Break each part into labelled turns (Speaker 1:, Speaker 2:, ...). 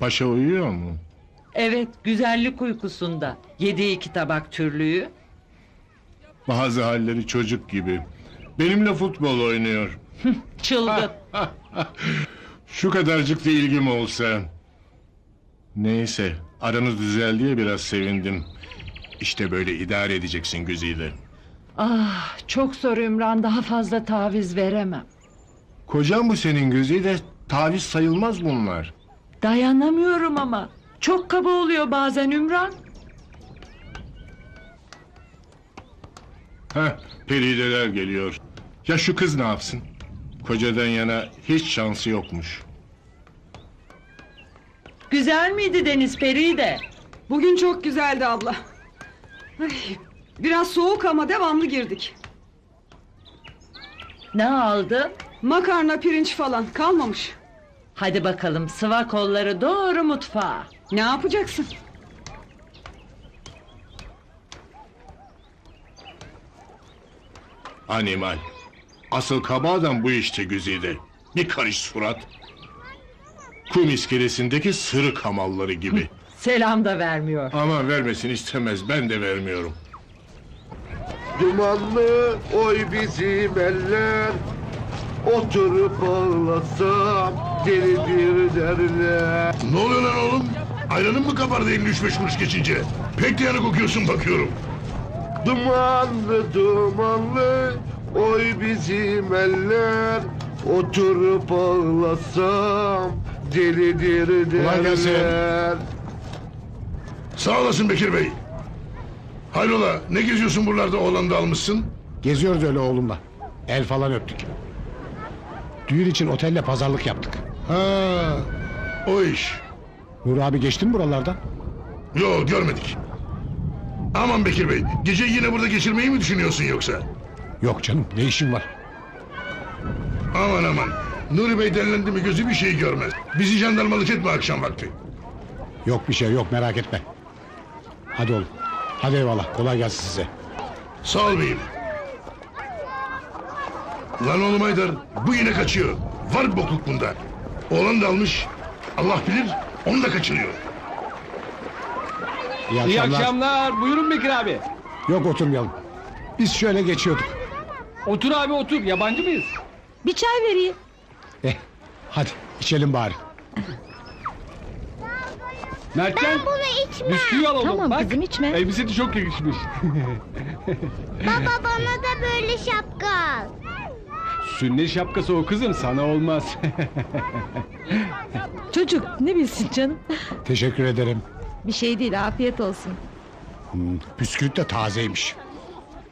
Speaker 1: Paşa uyuyor mu?
Speaker 2: Evet, güzellik uykusunda. Yediği iki tabak türlüğü.
Speaker 1: Bazı halleri çocuk gibi. Benimle futbol oynuyor.
Speaker 2: Çılgın.
Speaker 1: Şu kadarcık da ilgim olsa. Neyse, aranız düzeldi diye biraz sevindim. İşte böyle idare edeceksin gözüyle.
Speaker 2: ah, çok zor Ümran. Daha fazla taviz veremem.
Speaker 1: Kocan bu senin gözüyle taviz sayılmaz bunlar.
Speaker 2: Dayanamıyorum ama. Çok kaba oluyor bazen Ümran.
Speaker 1: Heh, perideler geliyor. Ya şu kız ne yapsın? Kocadan yana hiç şansı yokmuş.
Speaker 2: Güzel miydi Deniz Peri de?
Speaker 3: Bugün çok güzeldi abla. Ay, biraz soğuk ama devamlı girdik.
Speaker 2: Ne aldı?
Speaker 3: Makarna, pirinç falan kalmamış.
Speaker 2: Hadi bakalım sıva kolları doğru mutfağa.
Speaker 3: Ne yapacaksın?
Speaker 1: Animal. Asıl kaba adam bu işte güzide. Bir karış surat. Kum iskelesindeki sırık hamalları gibi.
Speaker 2: Selam da vermiyor.
Speaker 1: Ama vermesin istemez ben de vermiyorum.
Speaker 4: Dumanlı oy bizim eller Oturup ağlasam delidir derler
Speaker 5: Ne oluyor lan oğlum? Ayranın mı kabardı 53 kuruş geçince? Pek de yanık okuyorsun bakıyorum.
Speaker 4: Dumanlı dumanlı oy bizim eller Oturup ağlasam delidir
Speaker 1: gelsin.
Speaker 4: derler
Speaker 5: Sağ olasın Bekir Bey. Hayrola ne geziyorsun buralarda oğlanı da almışsın?
Speaker 6: Geziyoruz öyle oğlumla. El falan öptük. Düğün için otelle pazarlık yaptık.
Speaker 5: Ha, o iş.
Speaker 6: Nur abi geçti mi buralardan?
Speaker 5: Yo görmedik. Aman Bekir Bey, gece yine burada geçirmeyi mi düşünüyorsun yoksa?
Speaker 6: Yok canım ne işin var?
Speaker 5: Aman aman. Nuri Bey denilendi mi gözü bir şey görmez. Bizi jandarmalık etme akşam vakti.
Speaker 6: Yok bir şey yok merak etme. Hadi oğlum. Hadi eyvallah kolay gelsin size.
Speaker 5: Sağ ol beyim. Lan oğlum Haydar, bu yine kaçıyor. Var bokluk bunda. Oğlan da almış. Allah bilir, onu da kaçırıyor.
Speaker 6: İyi
Speaker 7: İyi
Speaker 6: akşamlar.
Speaker 7: akşamlar. Buyurun Bekir abi.
Speaker 6: Yok oturmayalım. Biz şöyle geçiyorduk.
Speaker 7: Otur abi otur. Yabancı mıyız?
Speaker 8: Bir çay vereyim.
Speaker 6: Eh hadi içelim bari.
Speaker 7: Mertcan.
Speaker 8: Bunu içme.
Speaker 7: Bisküvi al oğlum.
Speaker 8: Tamam
Speaker 7: Bak.
Speaker 8: kızım içme.
Speaker 7: Elbise de çok yakışmış.
Speaker 8: Baba bana da böyle şapka al.
Speaker 7: Sünnet şapkası o kızım sana olmaz.
Speaker 8: Çocuk ne bilsin canım.
Speaker 6: Teşekkür ederim.
Speaker 8: Bir şey değil afiyet olsun.
Speaker 6: Hmm, bisküvit de tazeymiş.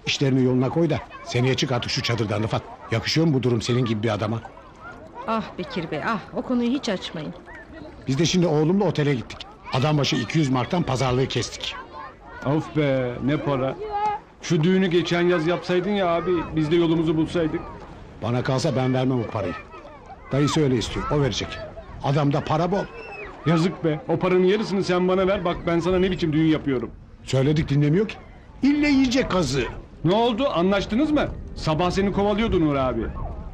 Speaker 6: İşlerini yoluna koy da seneye çık artık şu çadırdan Rıfat. Yakışıyor mu bu durum senin gibi bir adama?
Speaker 8: Ah Bekir Bey ah o konuyu hiç açmayın.
Speaker 6: Biz de şimdi oğlumla otele gittik. Adam başı 200 marktan pazarlığı kestik.
Speaker 7: of be ne para. Şu düğünü geçen yaz yapsaydın ya abi biz de yolumuzu bulsaydık.
Speaker 6: Bana kalsa ben vermem o parayı. Dayısı öyle istiyor. O verecek. Adamda para bol.
Speaker 7: Yazık be o paranın yarısını sen bana ver bak ben sana ne biçim düğün yapıyorum.
Speaker 6: Söyledik dinlemiyor ki. İlle yiyecek kazı.
Speaker 7: Ne oldu anlaştınız mı? Sabah seni kovalıyordu Nur abi.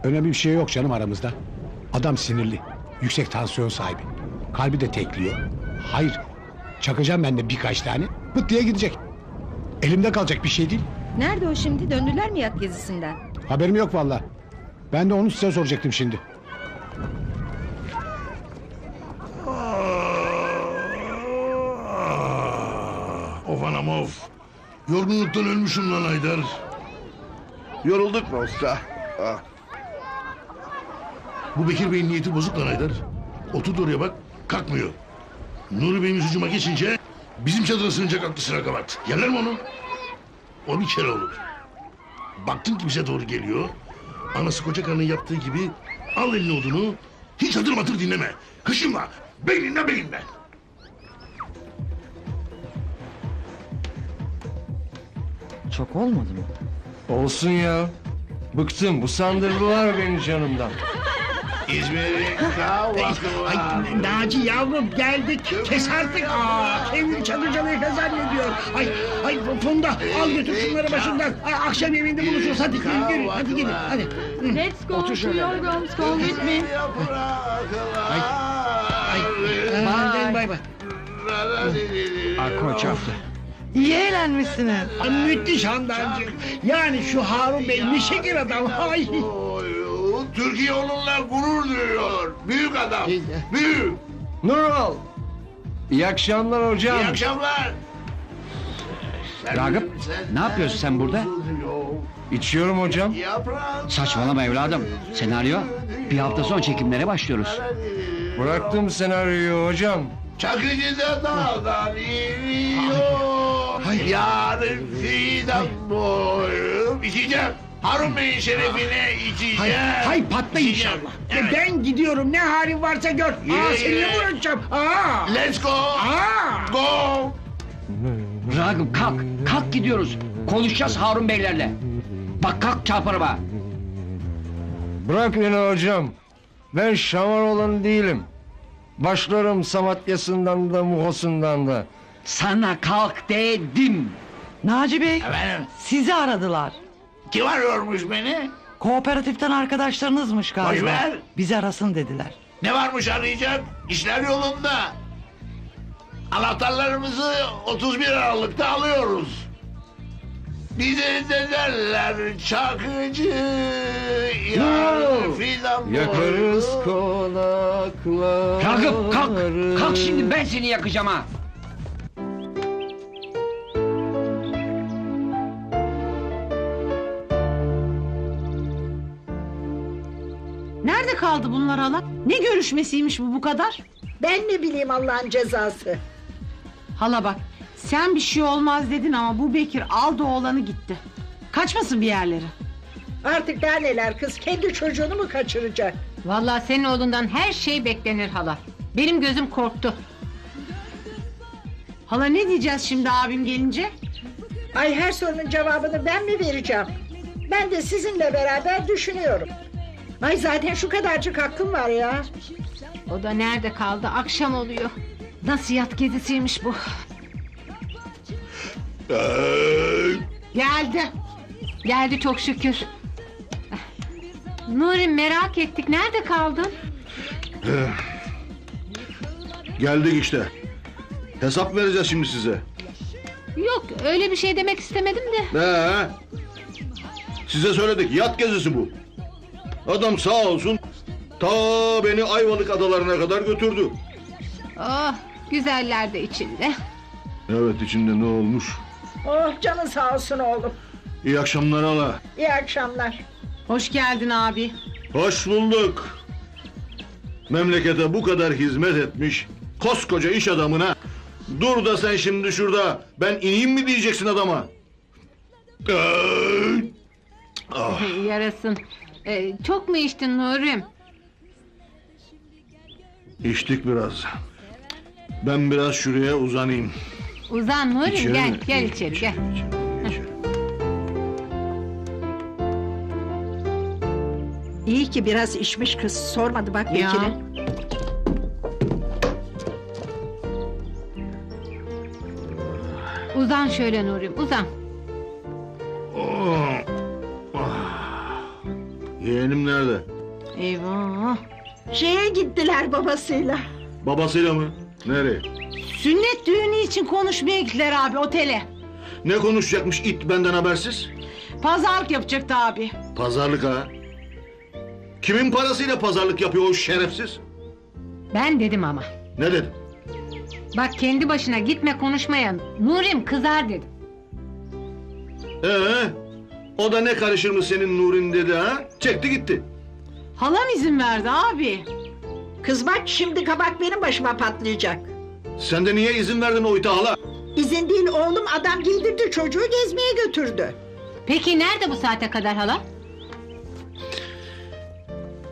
Speaker 6: Önemli bir şey yok canım aramızda. Adam sinirli. Yüksek tansiyon sahibi. Kalbi de tekliyor. Hayır. Çakacağım ben de birkaç tane. Pıt diye gidecek. Elimde kalacak bir şey değil.
Speaker 8: Nerede o şimdi döndüler mi yat gezisinden?
Speaker 6: Haberim yok valla. Ben de onu size soracaktım şimdi.
Speaker 5: Of anam of. Yorgunluktan ölmüşüm lan Haydar.
Speaker 4: Yorulduk mu usta? Ah.
Speaker 5: Bu Bekir Bey'in niyeti bozuk lan Haydar. Oturdu oraya bak, kalkmıyor. Nuri Bey'imiz hücuma geçince bizim çadıra sığınacak aklı sıra kabahat. Yerler mi onu? O bir kere olur. Baktın ki bize doğru geliyor. Anası koca karının yaptığı gibi al eline odunu. Hiç hatır matır dinleme. Hışımla, beyninle beyinle.
Speaker 9: Çok olmadı mı? Olsun ya. Bıktım. Bu sandırdılar beni canımdan.
Speaker 10: Ay Naci yavrum geldik. Kes artık. Aa, kendini çadırcılığı zannediyor. Ay ay Funda al götür şunları başından. Ay, akşam yemeğinde buluşuruz. Hadi gelin gelin. Hadi gelin. Hadi.
Speaker 8: Let's go to your rooms go with me.
Speaker 10: Bay bay. bay.
Speaker 9: Akko çarptı.
Speaker 2: İyi eğlenmişsiniz.
Speaker 10: Ay, Müthiş Handancığım. Yani şu Harun Bey ne şeker adam. Ay.
Speaker 4: Türkiye onunla gurur duyuyor. Büyük adam. Büyük.
Speaker 9: Nurul. İyi akşamlar hocam.
Speaker 4: İyi akşamlar.
Speaker 11: Ragıp, ne yapıyorsun sen burada?
Speaker 9: İçiyorum hocam.
Speaker 11: Saçmalama evladım. Senaryo bir hafta sonra çekimlere başlıyoruz.
Speaker 9: Bıraktım senaryoyu hocam.
Speaker 4: Çakıcı'da dağdan iniyor. Yarın fidan boyu. İçeceğim. Harun Bey'in şerefine içeceğim.
Speaker 10: Hay, hay patla
Speaker 4: İçeceğim.
Speaker 10: inşallah.
Speaker 4: Evet.
Speaker 10: E, ben gidiyorum ne halin varsa gör. Aa
Speaker 4: Yürü,
Speaker 10: seninle
Speaker 4: yürü.
Speaker 10: mi uğraşacağım? Aa.
Speaker 4: Let's go.
Speaker 10: Aa.
Speaker 4: Go.
Speaker 11: Ragıp kalk, kalk gidiyoruz. Konuşacağız Harun Beylerle. Bak kalk çarparım ha.
Speaker 9: Bırak beni hocam. Ben şamar olan değilim. Başlarım Samatya'sından da Muhosundan da.
Speaker 11: Sana kalk dedim.
Speaker 2: Naci Bey
Speaker 4: Efendim,
Speaker 2: sizi aradılar.
Speaker 4: Kim arıyormuş beni?
Speaker 2: Kooperatiften arkadaşlarınızmış galiba.
Speaker 4: Boş ver.
Speaker 2: Bizi arasın dediler.
Speaker 4: Ne varmış arayacak? İşler yolunda. Anahtarlarımızı 31 Aralık'ta alıyoruz. Bize de derler çakıcı yarın fidan
Speaker 9: Yakarız
Speaker 4: boyu.
Speaker 9: konakları.
Speaker 11: Ragıp kalk, kalk şimdi ben seni yakacağım ha.
Speaker 12: Kaldı bunlar hala? Ne görüşmesiymiş bu bu kadar?
Speaker 13: Ben ne bileyim Allah'ın cezası.
Speaker 12: Hala bak sen bir şey olmaz dedin ama bu Bekir aldı oğlanı gitti. Kaçmasın bir yerlere.
Speaker 13: Artık daha neler kız kendi çocuğunu mu kaçıracak?
Speaker 12: Vallahi senin oğlundan her şey beklenir hala. Benim gözüm korktu. Hala ne diyeceğiz şimdi abim gelince?
Speaker 13: Ay her sorunun cevabını ben mi vereceğim? Ben de sizinle beraber düşünüyorum. Ay zaten şu kadarcık hakkım var ya.
Speaker 12: O da nerede kaldı akşam oluyor. Nasihat kedisiymiş bu. Geldi. Geldi çok şükür. Nuri merak ettik nerede kaldın?
Speaker 4: Geldik işte. Hesap vereceğiz şimdi size.
Speaker 12: Yok öyle bir şey demek istemedim de.
Speaker 4: Ne? Size söyledik yat gezisi bu. Adam sağ olsun ta beni Ayvalık adalarına kadar götürdü.
Speaker 12: Oh güzeller de içinde.
Speaker 4: Evet içinde ne olmuş?
Speaker 13: Oh canın sağ olsun oğlum.
Speaker 4: İyi akşamlar hala.
Speaker 13: İyi akşamlar.
Speaker 12: Hoş geldin abi.
Speaker 4: Hoş bulduk. Memlekete bu kadar hizmet etmiş koskoca iş adamına dur da sen şimdi şurada ben ineyim mi diyeceksin adama? Ah,
Speaker 12: Yarasın. Ee, çok mu içtin Nuri'm?
Speaker 4: içtik biraz. Ben biraz şuraya uzanayım.
Speaker 12: Uzan Nuri'm
Speaker 4: İçeri
Speaker 12: gel
Speaker 4: mi?
Speaker 12: gel içeri gel.
Speaker 4: içeri, içeri.
Speaker 13: İyi ki biraz içmiş kız sormadı bak
Speaker 12: Ya.
Speaker 13: Bekir'e.
Speaker 12: Uzan şöyle Nuri'm uzan.
Speaker 4: Yeğenim nerede?
Speaker 12: Eyvah.
Speaker 13: Şeye gittiler babasıyla.
Speaker 4: Babasıyla mı? Nereye?
Speaker 12: Sünnet düğünü için konuşmaya gittiler abi otele.
Speaker 4: Ne konuşacakmış it benden habersiz?
Speaker 12: Pazarlık yapacaktı abi.
Speaker 4: Pazarlık ha? Kimin parasıyla pazarlık yapıyor o şerefsiz?
Speaker 12: Ben dedim ama.
Speaker 4: Ne dedin?
Speaker 12: Bak kendi başına gitme konuşmaya. Nuri'm kızar dedim.
Speaker 4: Ee, o da ne karışır mı senin Nurin dedi ha? Çekti gitti.
Speaker 12: Halam izin verdi abi.
Speaker 13: Kız bak şimdi kabak benim başıma patlayacak.
Speaker 4: Sen de niye izin verdin o ite hala?
Speaker 13: İzin değil oğlum adam giydirdi çocuğu gezmeye götürdü.
Speaker 12: Peki nerede bu saate kadar hala?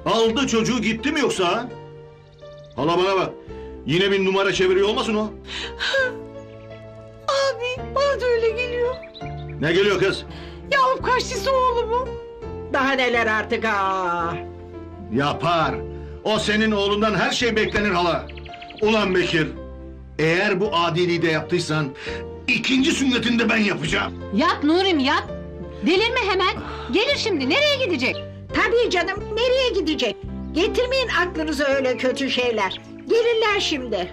Speaker 4: Aldı çocuğu gitti mi yoksa ha? Hala bana bak. Yine bir numara çeviriyor olmasın o?
Speaker 12: Abi bana da öyle geliyor.
Speaker 4: Ne geliyor kız?
Speaker 12: Ya alıp kaçtıysa oğlumu.
Speaker 13: Daha neler artık aa.
Speaker 4: Yapar. O senin oğlundan her şey beklenir hala. Ulan Bekir. Eğer bu adiliği de yaptıysan... ...ikinci sünnetini de ben yapacağım.
Speaker 12: Yat Nuri'm yat. Delirme hemen. Gelir şimdi nereye gidecek?
Speaker 13: Tabii canım nereye gidecek? Getirmeyin aklınıza öyle kötü şeyler. Gelirler şimdi.